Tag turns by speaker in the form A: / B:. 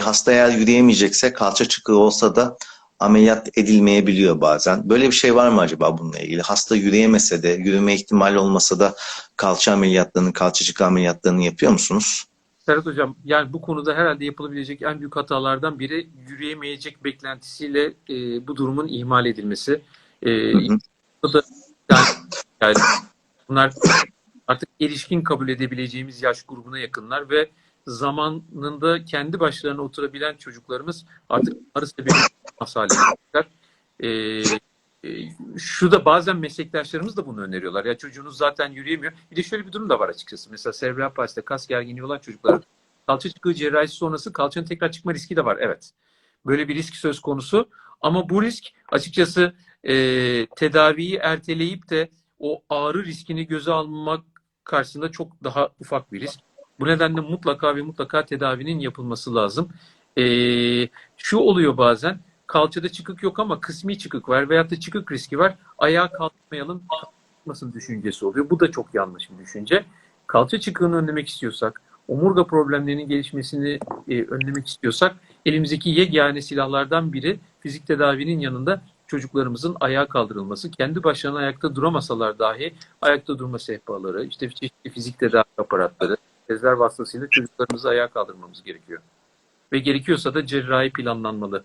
A: hasta eğer yürüyemeyecekse kalça çıkığı olsa da ameliyat edilmeyebiliyor bazen. Böyle bir şey var mı acaba bununla ilgili? Hasta yürüyemese de, yürüme ihtimali olmasa da kalça ameliyatlarını, kalça çıkığı ameliyatlarını yapıyor musunuz?
B: Serhat Hocam yani bu konuda herhalde yapılabilecek en büyük hatalardan biri yürüyemeyecek beklentisiyle e, bu durumun ihmal edilmesi. E,
A: Hı hı.
B: bu da yani, yani bunlar artık erişkin kabul edebileceğimiz yaş grubuna yakınlar ve zamanında kendi başlarına oturabilen çocuklarımız artık arı sebebi hale gelmişler. E, e, şu da bazen meslektaşlarımız da bunu öneriyorlar. Ya çocuğunuz zaten yürüyemiyor. Bir de şöyle bir durum da var açıkçası. Mesela serebral palside kas gerginliği olan çocuklar kalça çıkığı cerrahisi sonrası kalçanın tekrar çıkma riski de var. Evet. Böyle bir risk söz konusu. Ama bu risk açıkçası e, tedaviyi erteleyip de o ağrı riskini göze almak karşısında çok daha ufak bir risk. Bu nedenle mutlaka ve mutlaka tedavinin yapılması lazım. E, şu oluyor bazen kalçada çıkık yok ama kısmi çıkık var veyahut da çıkık riski var. Ayağa kalkmayalım kalkmasın düşüncesi oluyor. Bu da çok yanlış bir düşünce. Kalça çıkığını önlemek istiyorsak, omurga problemlerinin gelişmesini e, önlemek istiyorsak elimizdeki yegane silahlardan biri fizik tedavinin yanında çocuklarımızın ayağa kaldırılması. Kendi başlarına ayakta duramasalar dahi ayakta durma sehpaları, işte çeşitli fizik tedavi aparatları, tezler vasıtasıyla çocuklarımızı ayağa kaldırmamız gerekiyor. Ve gerekiyorsa da cerrahi planlanmalı.